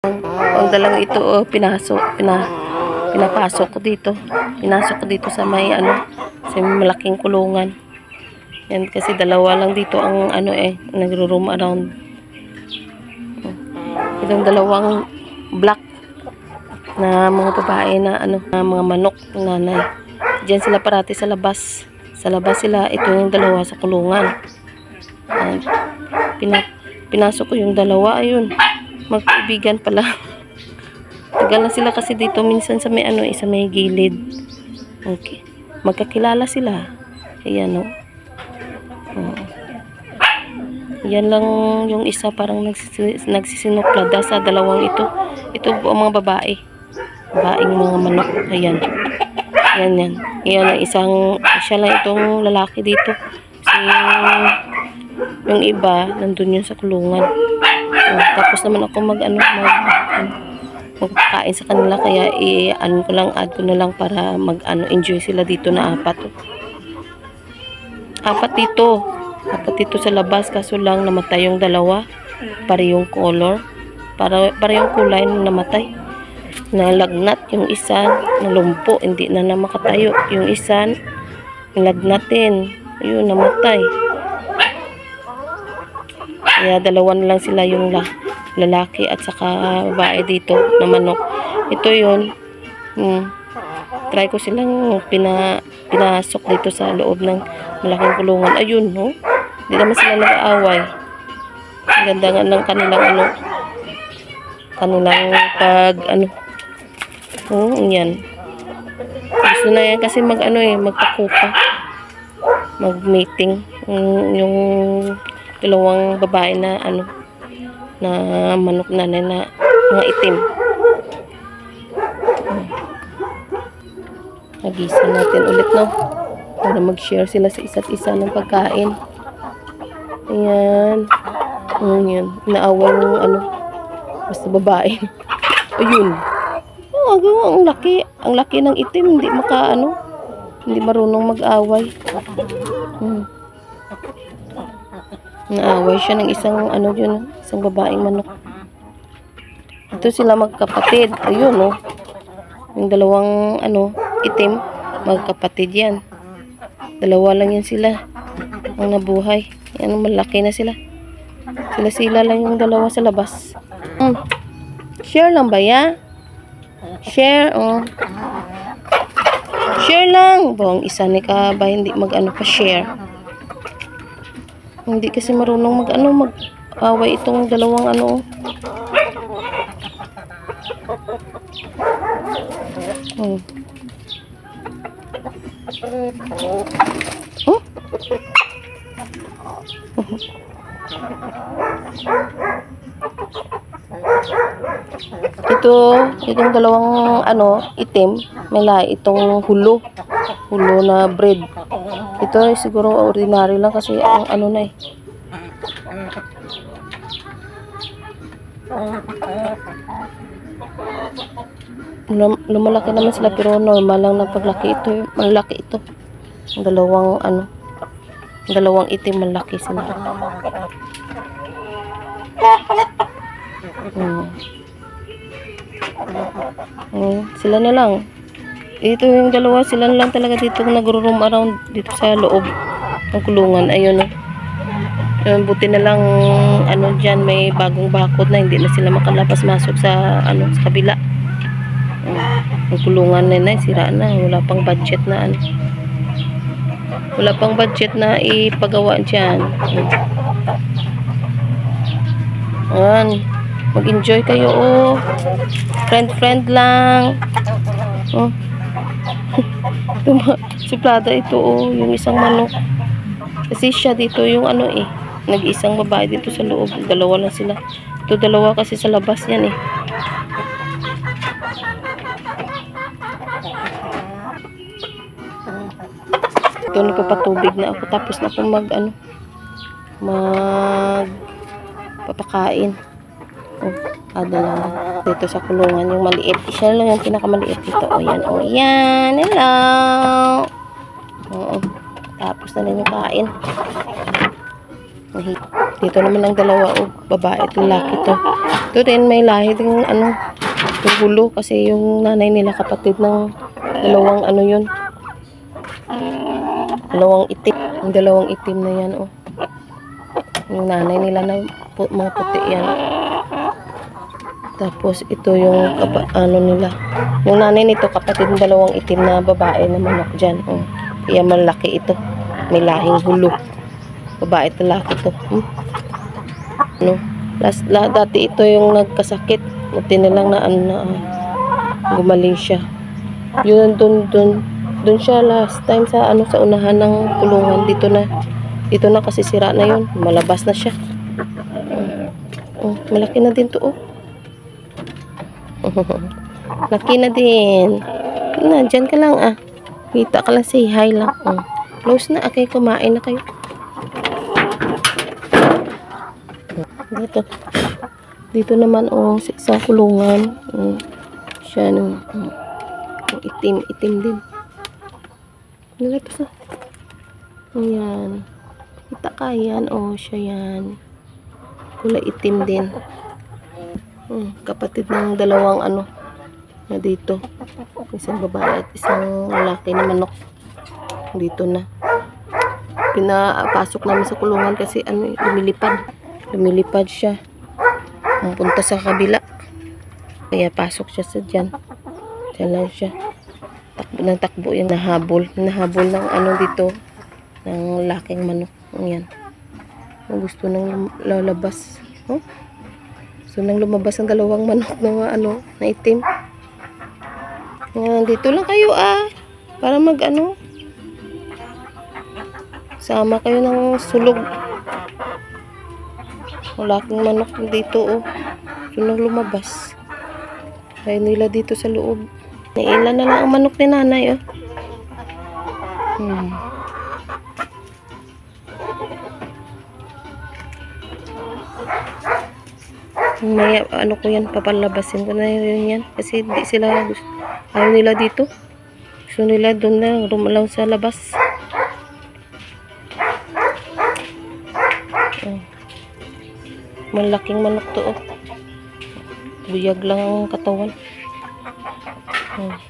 Ang dalang ito, oh, pinasok, pina, pinapasok ko dito. Pinasok ko dito sa may, ano, sa may malaking kulungan. Yan, kasi dalawa lang dito ang, ano eh, nagro-room around. Itong dalawang black na mga babae na, ano, na mga manok nanay. Diyan sila parati sa labas. Sa labas sila, ito yung dalawa sa kulungan. Yan. Pina, pinasok ko yung dalawa, ayun. Magkaibigan pala. Tagal na sila kasi dito minsan sa may ano, isa may gilid. Okay. Magkakilala sila. Ayan o. Oo. Yan lang yung isa parang nagsis- sa dalawang ito. Ito ang mga babae. Babaeng mga manok. Ayan. Yan yan. Yan ang isang, siya lang itong lalaki dito. Si, yung iba, nandun yun sa kulungan. Tapos naman ako mag ano, mag, magpakain sa kanila kaya i ano ko lang add ko na lang para mag ano enjoy sila dito na apat. Apat dito. Apat dito sa labas kaso lang namatay yung dalawa. Parehong color. Para parehong kulay nung namatay. Nalagnat yung isa, nalumpo, hindi na na makatayo. Yung isa, nilagnatin. Ayun, namatay. Kaya dalawa na lang sila yung la lalaki at saka babae dito na manok. Ito yun. Hmm, try ko silang pina, pinasok dito sa loob ng malaking kulungan. Ayun, no? Hindi naman sila nag-aaway. Ang ganda nga ng kanilang ano, kanilang pag ano. Oh, yan. Gusto na yan kasi mag ano eh, magpakupa. Mag-meeting. Yung, yung dalawang babae na ano na manok na na, na mga itim. Nagisa natin ulit no para mag-share sila sa isa't isa ng pagkain. Ayan. Ayan yun. Inaaway yung ano basta babae. Ayun. Oh, ang laki. Ang laki ng itim. Hindi maka ano. Hindi marunong mag-away. Hmm. Naaway siya ng isang ano yun, isang babaeng manok. Ito sila magkapatid. Ayun, oh. Yung dalawang ano, itim, magkapatid yan. Dalawa lang yan sila. Ang nabuhay. Yan, malaki na sila. Sila-sila lang yung dalawa sa labas. Hmm. Share lang ba ya? Share, oh. Share lang. Bong, isa ni ka ba hindi mag-ano pa share. Hindi kasi marunong mag ano mag away itong dalawang ano. Hmm. Oh? Ito, itong dalawang ano, itim, may lahi itong hulo. Hulo na bread. Ito ay siguro ordinary lang kasi ang ano na eh. Lum- lumalaki naman sila pero normal lang na paglaki ito. Malaki ito. Ang dalawang ano. Ang dalawang itim malaki sila. Hmm. Hmm, sila na lang. Dito yung dalawa, sila lang talaga dito nagro-roam around dito sa loob ng kulungan. Ayun, oh. Yun, buti na lang ano diyan may bagong bakod na hindi na sila makalabas masok sa ano sa kabila. Ang kulungan na na sira na, wala pang budget na ano. Wala pang budget na ipagawa diyan. Ayan. Mag-enjoy kayo, oh. Friend-friend lang. Oh. Tuma- Suplada ito, oh. Yung isang manok. Kasi siya dito yung ano eh. Nag-isang babae dito sa loob. Dalawa lang sila. Ito dalawa kasi sa labas yan eh. Ito nagpapatubig na ako. Tapos na ako mag ano. Mag papakain. Oh, lang dito sa kulungan yung maliit. Siya lang yung pinakamaliit dito. O yan, o yan. Hello. Oo. Tapos na lang yung kain. Dito naman ang dalawa o babae at lalaki to. Ito rin may lahi din ano, yung gulo kasi yung nanay nila kapatid ng dalawang ano yun. Dalawang itim. Yung dalawang itim na yan oh. Yung nanay nila na pu- mga puti yan. Tapos ito yung kapa, ano nila. Yung nanay nito kapatid ng dalawang itim na babae na manok dyan. Oh. Kaya malaki ito. May lahing hulo. Babae at lalaki to. Hmm? Ano? Last, la, dati ito yung nagkasakit. Buti na lang na ano na gumaling siya. Yun dun dun dun siya last time sa ano sa unahan ng kulungan dito na dito na kasi sira na yun. Malabas na siya. Oh, malaki na din to oh. Laki na din. Na, dyan ka lang ah. Kita ka lang, say hi lang. Oh. Close na, okay, kumain na kayo. Dito. Dito naman, oh, sa isang kulungan. Oh. Siya, no. Oh. Oh, itim, itim din. Nalagpas na. Ayan. Kita ka yan, oh, siya yan. Kulay itim din. Hmm, kapatid ng dalawang ano na dito. Isang babae at isang lalaki na manok. Dito na. Pinapasok namin sa kulungan kasi ano, lumilipad. Lumilipad siya. Pumunta sa kabila. Kaya pasok siya sa dyan. Dyan lang siya. Takbo ng takbo yan. Nahabol. Nahabol ng ano dito. Ng laking manok. Kung gusto nang lalabas. Oh? Gusto nang lumabas ang dalawang manok na ano, na itim. Ayan, dito lang kayo ah. Para mag ano. Sama kayo ng sulog. Wala akong manok dito oh. Gusto nang lumabas. Kaya nila dito sa loob. Nailan na lang ang manok ni nanay oh. Hmm. May ano ko yan, papalabasin ko na rin yan. Kasi hindi sila, gusto, ayaw nila dito. Gusto nila doon na, rumalaw sa labas. Oh. Malaking manok to oh. Buyag lang ang katawan. Oh.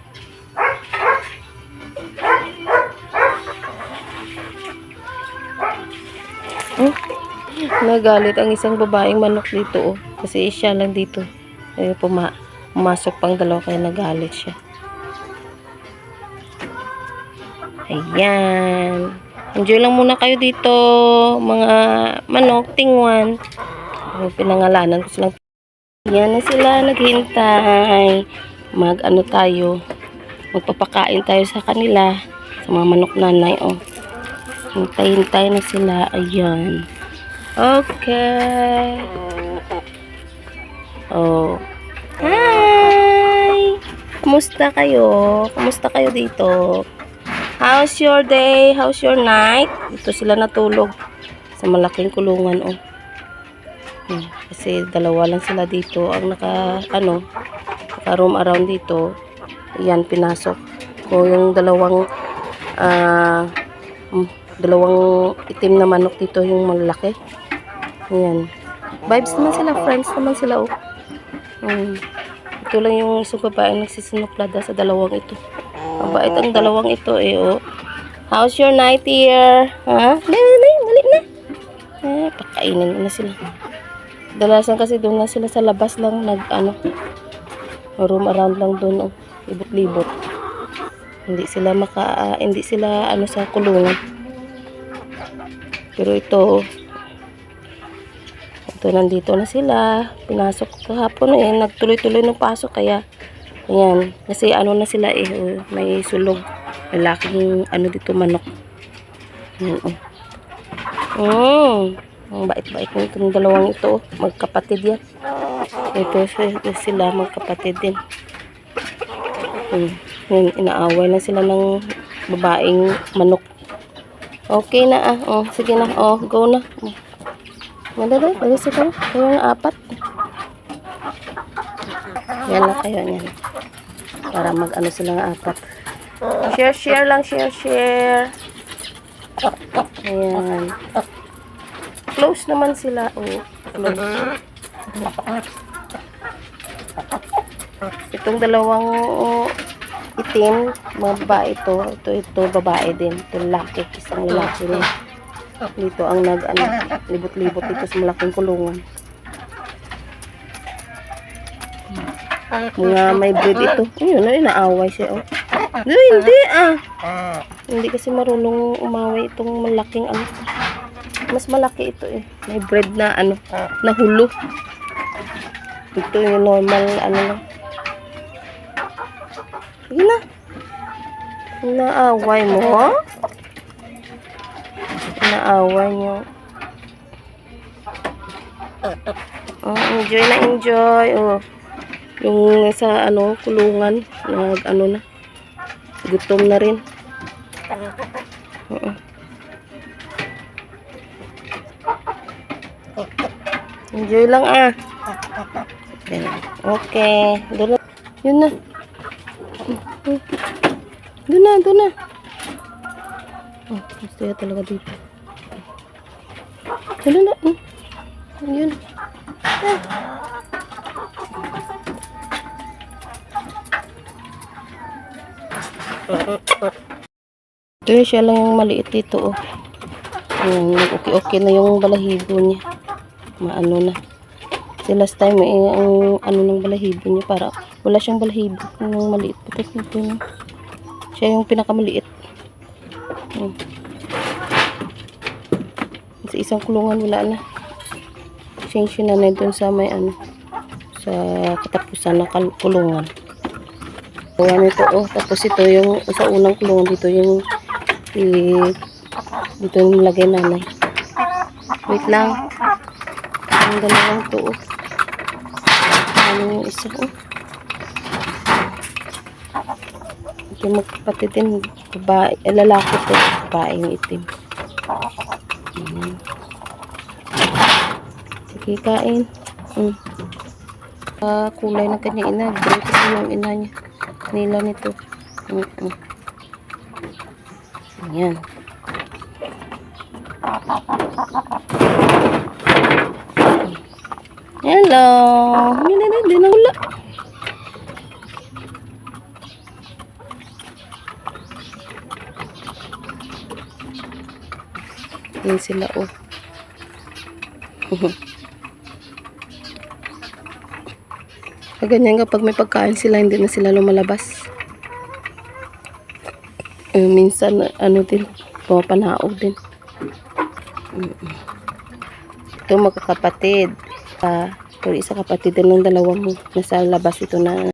Nagalit ang isang babaeng manok dito oh. Kasi siya lang dito. Ay, puma pumasok pang dalawa kaya nagalit siya. Ayan. Enjoy lang muna kayo dito, mga manok, tingwan. Pinangalanan ko silang. Yan na sila, naghintay. Mag ano tayo, magpapakain tayo sa kanila. Sa mga manok nanay, oh. Hintay-hintay na sila. Ayan. Okay. Oh. Hi! Kumusta kayo? Kumusta kayo dito? How's your day? How's your night? Dito sila natulog sa malaking kulungan, oh. Hmm, kasi dalawa lang sila dito ang naka, ano, naka roam around dito. Yan, pinasok ko yung dalawang, ah, mm, dalawang itim na manok dito, yung malaki. Ayan. Vibes naman sila, friends naman sila, oh. Hmm. Ito lang yung isang babae nagsisinuplada sa dalawang ito. Mabait ang dalawang ito eh, oh. How's your night here? Ha? Dali, dali, dali na. Eh, pakainin na sila. Dalasan kasi doon na sila sa labas lang nag, ano, room around lang doon, oh. Libot-libot. Hindi sila maka, ah, hindi sila, ano, sa kulungan. Pero ito, oh. Ito, nandito na sila. Pinasok kahapon eh. Nagtuloy-tuloy ng pasok. Kaya, ayan. Kasi ano na sila eh. oh, May sulog. Lalaking ano dito manok. Ayan, oh. Mm. Ang bait-bait ng itong dalawang ito. oh. Magkapatid yan. Ito si- sila magkapatid din. Hmm. Yan, inaaway na sila ng babaeng manok. Okay na ah. Oh, sige na. Oh, go na. Oh. Madali, dali sa kayo. Kayo ng apat. Yan lang kayo, yan. Para mag-ano sila ng apat. Share, share lang, share, share. Ayan. Close naman sila. Oh, close. Itong dalawang itim, mga babae ito. Ito, ito, babae din. Ito, lalaki. Isang lalaki rin. Dito ang nag, ano, libot-libot dito sa malaking kulungan. Mga may breed ito. Ayun, na inaaway siya. Oh. No, hindi ah. Hindi kasi marunong umaway itong malaking ano. Mas malaki ito eh. May bread na ano, na hulo. Ito yung normal ano lang. Sige na. Inaaway mo? Inaaway niyo. Oh, enjoy na enjoy. Oh. Yung sa ano, kulungan, nag ano na. Gutom na rin. Oo. Enjoy lang ah. Okay. Doon. Yun na. Doon na, doon na. Oh, gusto talaga dito. Doon na. Hmm. Yun. Ito yun, siya lang yung maliit dito, oh. Yung okay-okay na yung balahibo niya. Maano na. Kasi last time, eh, ang ano ng balahibo niya, para wala siyang balahibo. Yung maliit. Ito. Siya yung pinakamaliit. Hmm. Sa isang kulungan, wala na. Change na na dun sa may ano, sa katapusan ng kulungan. Ayan ito, oh. Tapos ito yung sa unang kulungan dito yung i, dito yung nilagay nanay. Wait lang. Ang dalawang to, oh. Ano yung isa, oh. Ito magkapatid din. Babae, eh, lalaki to. Babae yung itim. Ayan. Sige, kain. Mm. Ah, kulay ng kanyang ina. Gray kasi yung ina niya. Nila nito. Mm -mm. Ayan. Hello. Hindi na, hindi na wala. Yan sila, oh. Pag ganyan kapag may pagkain sila, hindi na sila lumalabas. Eh, minsan, ano din, pumapanaog din. Ito magkakapatid. Ah, ito isa kapatid din ng dalawang nasa labas ito na